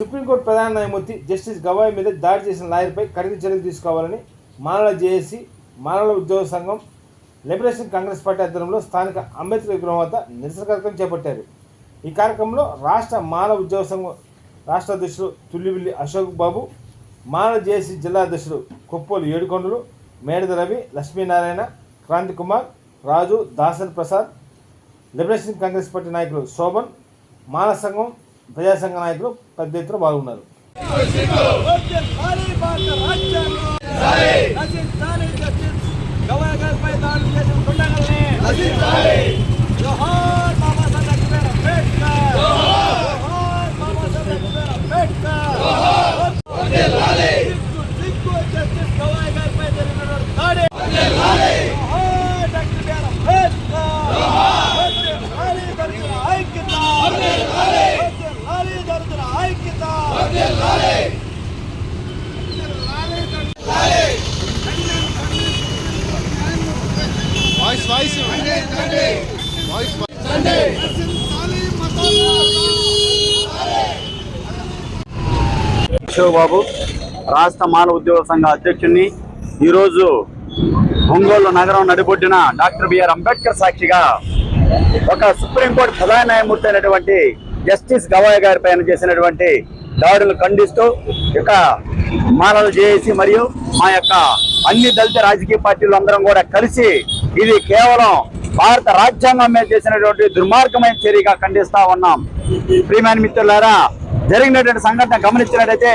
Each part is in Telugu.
సుప్రీంకోర్టు ప్రధాన న్యాయమూర్తి జస్టిస్ గవాయ్ మీద దాడి చేసిన లాయర్పై కఠిన చర్యలు తీసుకోవాలని మానవ జేఏసీ మానవ ఉద్యోగ సంఘం లిబరేషన్ కాంగ్రెస్ పార్టీ ఆధ్వర్యంలో స్థానిక అంబేద్కర్ విగ్రహం వద్ద నిరసన కార్యక్రమం చేపట్టారు. ఈ కార్యక్రమంలో రాష్ట్ర మానవ ఉద్యోగ సంఘం రాష్ట్ర అధ్యక్షుడు తుల్లివిల్లి అశోక్ బాబు మానవ జేఏసీ జిల్లా అధ్యక్షుడు కొప్పోలు ఏడుకొండలు మేడద రవి లక్ష్మీనారాయణ క్రాంతి కుమార్ రాజు దాసన్ ప్రసాద్ లిబరేషన్ కాంగ్రెస్ పార్టీ నాయకులు శోభన్ మానవ సంఘం ప్రజా సంఘ నాయకులు పెద్ద ఎత్తున పాల్గొన్నారు గవాయ్ గారిపై దాడి చేసిన గుండగల్ని జోహార్ బాబాసాహెబ్ డాక్టర్ అంబేద్కర్ జోహార్ బాబాసాహెబ్ డాక్టర్ అంబేద్కర్ సిగ్గు, సిగ్గు జస్టిస్ గవాయ్ గారిపై జరిగినటువంటి దాడి జోహార్ డాక్టర్ బిఆర్ అంబేద్కర్ వర్ధిల్లాలి దళితుల ఐక్యత వర్ధిల్లాలి దళితుల ఐక్యత వాయిస్ బాబు రాష్ట్ర మానవ ఉద్యోగ సంఘ అధ్యక్షుడిని ఈరోజు ఒంగోలు నగరం నడిబొడ్డిన డాక్టర్ బిఆర్ అంబేద్కర్ సాక్షిగా ఒక సుప్రీంకోర్టు ప్రధాన న్యాయమూర్తి అయినటువంటి జస్టిస్ గవాయ్ గారి పైన చేసినటువంటి దాడులు ఖండిస్తూ ఇక మానవ జేఏసీ మరియు మా యొక్క అన్ని దళిత రాజకీయ పార్టీలు అందరం కూడా కలిసి ఇది కేవలం భారత రాజ్యాంగం మీద చేసినటువంటి దుర్మార్గమైన చర్యగా ఖండిస్తా ఉన్నాం. ప్రియమైన మిత్రులారా జరిగినటువంటి సంఘటన గమనించినట్టయితే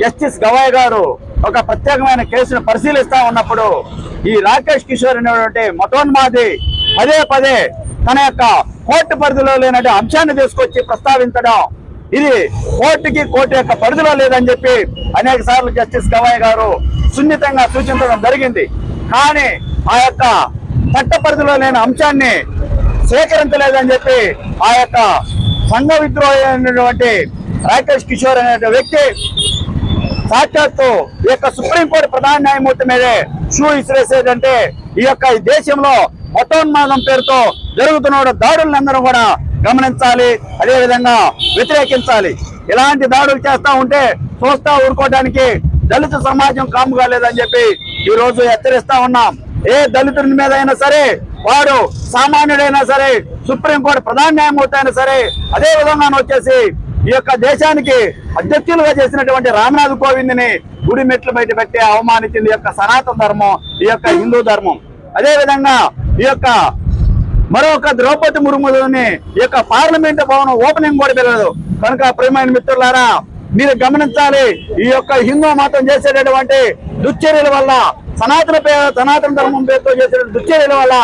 జస్టిస్ గవాయ్ గారు ఒక ప్రత్యేకమైన కేసును పరిశీలిస్తా ఉన్నప్పుడు ఈ రాకేష్ కిషోర్ అనేటువంటి మతోన్మాది పదే పదే తన యొక్క కోర్టు పరిధిలో లేనటువంటి అంశాన్ని తీసుకొచ్చి ప్రస్తావించడం ఇది కోర్టుకి కోర్టు యొక్క పరిధిలో లేదని చెప్పి అనేక సార్లు జస్టిస్ గవాయ్ గారు సున్నితంగా సూచించడం జరిగింది. కానీ ఆ యొక్క చట్ట పరిధిలో లేని అంశాన్ని స్వీకరించలేదని చెప్పి ఆ యొక్క సంఘ విద్రోహి అయినటువంటి రాకేష్ కిషోర్ అనే వ్యక్తి సాక్షాత్తు ఈ యొక్క సుప్రీంకోర్టు ప్రధాన న్యాయమూర్తి మీదే షూ ఇసిరేసేదంటే ఈ యొక్క ఈ దేశంలో మతోన్మాదం పేరుతో జరుగుతున్న దాడులందరూ కూడా గమనించాలి అదే విధంగా వ్యతిరేకించాలి. ఇలాంటి దాడులు చేస్తూ ఉంటే చూస్తా ఊరుకోవడానికి దళిత సమాజం కాముగా లేదని చెప్పి ఈ రోజు హెచ్చరిస్తా ఉన్నాం. ఏ దళితుడి మీద అయినా సరే వాడు సామాన్యుడైనా సరే సుప్రీంకోర్టు ప్రధాన న్యాయమూర్తి అయినా సరే అదే విధంగా వచ్చేసి ఈ యొక్క దేశానికి అధ్యక్షులుగా చేసినటువంటి రామనాథ్ కోవింద్ని గుడి మెట్లు బయట పెట్టి అవమానించింది ఈ యొక్క సనాతన ధర్మం ఈ యొక్క హిందూ ధర్మం. అదే విధంగా ఈ యొక్క మరొక ద్రౌపది ముర్ముని ఈ యొక్క పార్లమెంట్ భవనం ఓపెనింగ్ కూడా తెలియదు కనుక ప్రియమైన మిత్రులారా మీరు గమనించాలి ఈ యొక్క హిందూ మతం చేసేటటువంటి దుశ్చర్యల వల్ల సనాతన సనాతన ధర్మం పేరుతో చేసే దుశ్చర్యల వల్ల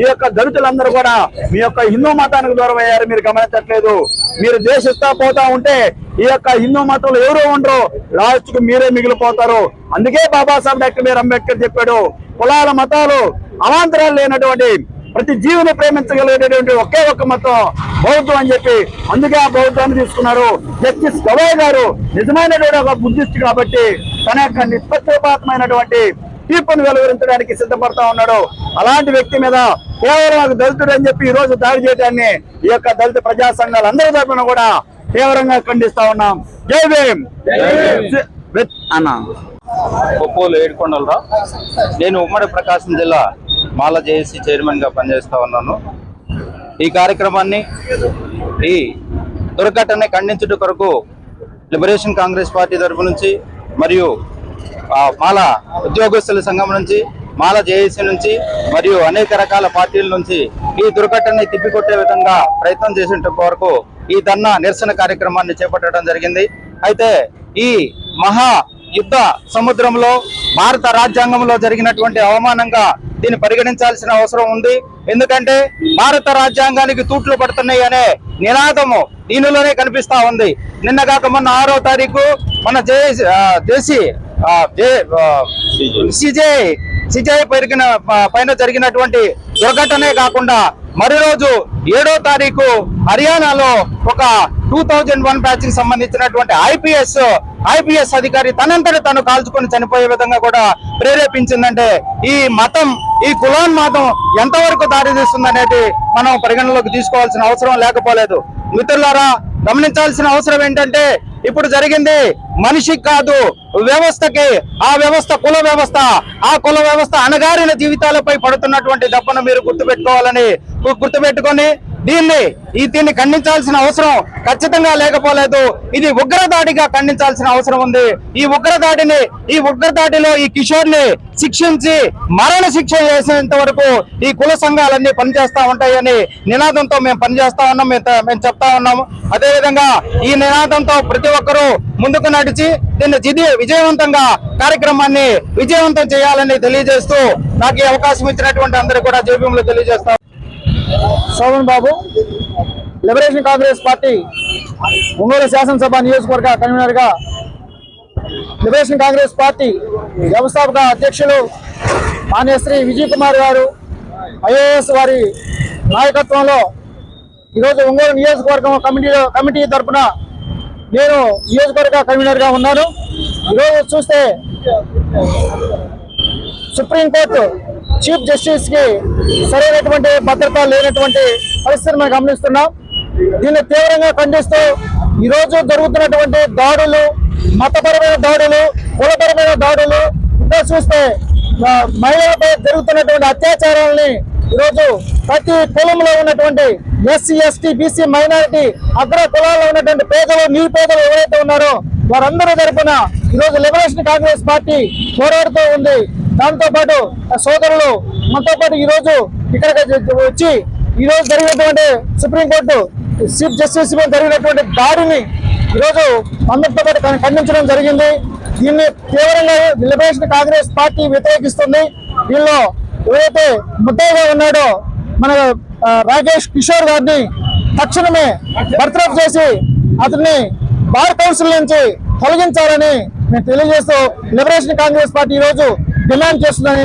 ఈ యొక్క దళితులందరూ కూడా మీ యొక్క హిందూ మతానికి దూరం అయ్యారు మీరు గమనించట్లేదు. మీరు దేశిస్తా పోతా ఉంటే ఈ యొక్క హిందూ మతంలో ఎవరు ఉండరు? లాస్ట్కు మీరే మిగిలిపోతారు. అందుకే బాబాసాహెబ్ డాక్టర్ అంబేద్కర్ చెప్పాడు కులాల మతాలు అవాంతరాలు లేనటువంటి ప్రతి జీవిని ప్రేమించగలిగేటటువంటి ఒకే ఒక్క మతం బౌద్ధం అని చెప్పి అందుకే ఆ బౌద్ధాన్ని తీసుకున్నారు. జస్టిస్ గవాయ్ గారు నిజమైనటువంటి ఒక బుద్ధిస్ట్ కాబట్టి తన యొక్క నిష్పక్షపాతమైనటువంటి తీర్పును వెలువరించడానికి సిద్ధపడతా ఉన్నాడు. అలాంటి వ్యక్తి మీద కేవలం ఒక దళితుడు అని చెప్పి ఈ రోజు దాడి చేయడాన్ని ఈ యొక్క దళిత ప్రజా సంఘాలు అందరి తరఫున కూడా తీవ్రంగా ఖండిస్తా ఉన్నాం. జై భీమ్! విత్ అన్న. కొప్పోలు ఏడుకొండలరావు నేను ఉమ్మడి ప్రకాశం జిల్లా మాల జేఏసీ చైర్మన్గా పనిచేస్తా ఉన్నాను. ఈ కార్యక్రమాన్ని ఈ దుర్ఘటన ఖండించుట కొరకు లిబరేషన్ కాంగ్రెస్ పార్టీ తరపు నుంచి మరియు మాల ఉద్యోగస్తుల సంఘం నుంచి మాల జేఏసీ నుంచి మరియు అనేక రకాల పార్టీల నుంచి ఈ దుర్ఘటనని తిప్పికొట్టే విధంగా ప్రయత్నం చేసేట వరకు ఈ ధర్నా నిరసన కార్యక్రమాన్ని చేపట్టడం జరిగింది. అయితే ఈ మహా యుద్ధ సముద్రంలో భారత రాజ్యాంగంలో జరిగినటువంటి అవమానంగా దీన్ని పరిగణించాల్సిన అవసరం ఉంది. ఎందుకంటే భారత రాజ్యాంగానికి తూట్లు పడుతున్నాయి అనే నినాదము దీనిలోనే కనిపిస్తా ఉంది. నిన్నగాక మొన్న ఆరో తారీఖు మన జే జేసీ సిజే సిజే పెరిగిన పైన జరిగినటువంటి దుర్ఘటనే కాకుండా మరో రోజు ఏడో తారీఖు హర్యానాలో ఒక టూ థౌజండ్ వన్ బ్యాచ్కి సంబంధించినటువంటి ఐపీఎస్ ఐపీఎస్ అధికారి తనంతట తను కాల్చుకొని చనిపోయే విధంగా కూడా ప్రేరేపించిందంటే ఈ మతం ఈ కులోన్మాదం ఎంతవరకు దారితీస్తుంది అనేది మనం పరిగణలోకి తీసుకోవాల్సిన అవసరం లేకపోలేదు. మిత్రులారా గమనించాల్సిన అవసరం ఏంటంటే ఇప్పుడు జరిగింది మనిషికి కాదు వ్యవస్థకి. ఆ వ్యవస్థ కుల వ్యవస్థ. ఆ కుల వ్యవస్థ అణగారిన జీవితాలపై పడుతున్నటువంటి దెబ్బను మీరు గుర్తుపెట్టుకోవాలని గుర్తుపెట్టుకొని దీన్ని ఈ దీన్ని ఖండించాల్సిన అవసరం ఖచ్చితంగా లేకపోలేదు. ఇది ఉగ్రదాడిగా ఖండించాల్సిన అవసరం ఉంది. ఈ ఉగ్రదాడిని ఈ ఉగ్రదాడిలో ఈ కిషోర్ని శిక్షించి మరణ శిక్ష చేసేంత వరకు ఈ కుల సంఘాలన్నీ పనిచేస్తా ఉంటాయని నినాదంతో మేము పనిచేస్తా ఉన్నాం మేము మేము చెప్తా ఉన్నాము. అదేవిధంగా ఈ నినాదంతో ప్రతి ఒక్కరూ ముందుకు నడిచి దీన్ని జిది విజయవంతంగా కార్యక్రమాన్ని విజయవంతం చేయాలని తెలియజేస్తూ నాకు ఈ అవకాశం ఇచ్చినటువంటి అందరూ కూడా జేబీఎంలో తెలియజేస్తాం శోభన్ బాబు లిబరేషన్ కాంగ్రెస్ పార్టీ ఒంగోలు శాసనసభ నియోజకవర్గ కన్వీనర్గా లిబరేషన్ కాంగ్రెస్ పార్టీ వ్యవస్థాపక అధ్యక్షులు మాన్యశ్రీ విజయ్ కుమార్ గారు ఐఏఎస్ వారి నాయకత్వంలో ఈరోజు ఒంగోలు నియోజకవర్గం కమిటీలో కమిటీ తరఫున నేను నియోజకవర్గ కన్వీనర్గా ఉన్నాను. ఈరోజు చూస్తే సుప్రీంకోర్టు చీఫ్ జస్టిస్కి సరైనటువంటి భద్రత లేనటువంటి పరిస్థితిని మనం గమనిస్తున్నాం. దీన్ని తీవ్రంగా ఖండిస్తూ ఈరోజు జరుగుతున్నటువంటి దాడులు మతపరమైన దాడులు కులపరమైన దాడులు ఇంకా చూస్తే మహిళలపై జరుగుతున్నటువంటి అత్యాచారాలని ఈరోజు ప్రతి కులంలో ఉన్నటువంటి ఎస్సీ ఎస్టీ బీసీ మైనారిటీ అగ్ర కులాల్లో ఉన్నటువంటి పేదలు నిరుపేదలు ఎవరైతే ఉన్నారో వారందరూ తరఫున ఈరోజు లిబరేషన్ కాంగ్రెస్ పార్టీ పోరాడుతూ ఉంది. దాంతో పాటు ఆ సోదరులు మనతో పాటు ఈరోజు ఇక్కడికి వచ్చి ఈరోజు జరిగినటువంటి సుప్రీంకోర్టు చీఫ్ జస్టిస్ మీద జరిగినటువంటి దాడిని ఈరోజు అందరితో పాటు ఖండించడం జరిగింది. దీన్ని తీవ్రంగా లిబరేషన్ కాంగ్రెస్ పార్టీ వ్యతిరేకిస్తుంది. దీనిలో ఎవరైతే ముద్దగా ఉన్నాడో మన రాకేష్ కిషోర్ గారిని తక్షణమే బర్తరఫ్ చేసి అతన్ని బార్ కౌన్సిల్ నుంచి తొలగించాలని మేము తెలియజేస్తూ లిబరేషన్ కాంగ్రెస్ పార్టీ ఈరోజు రోజు డిమాండ్ చేస్తుందని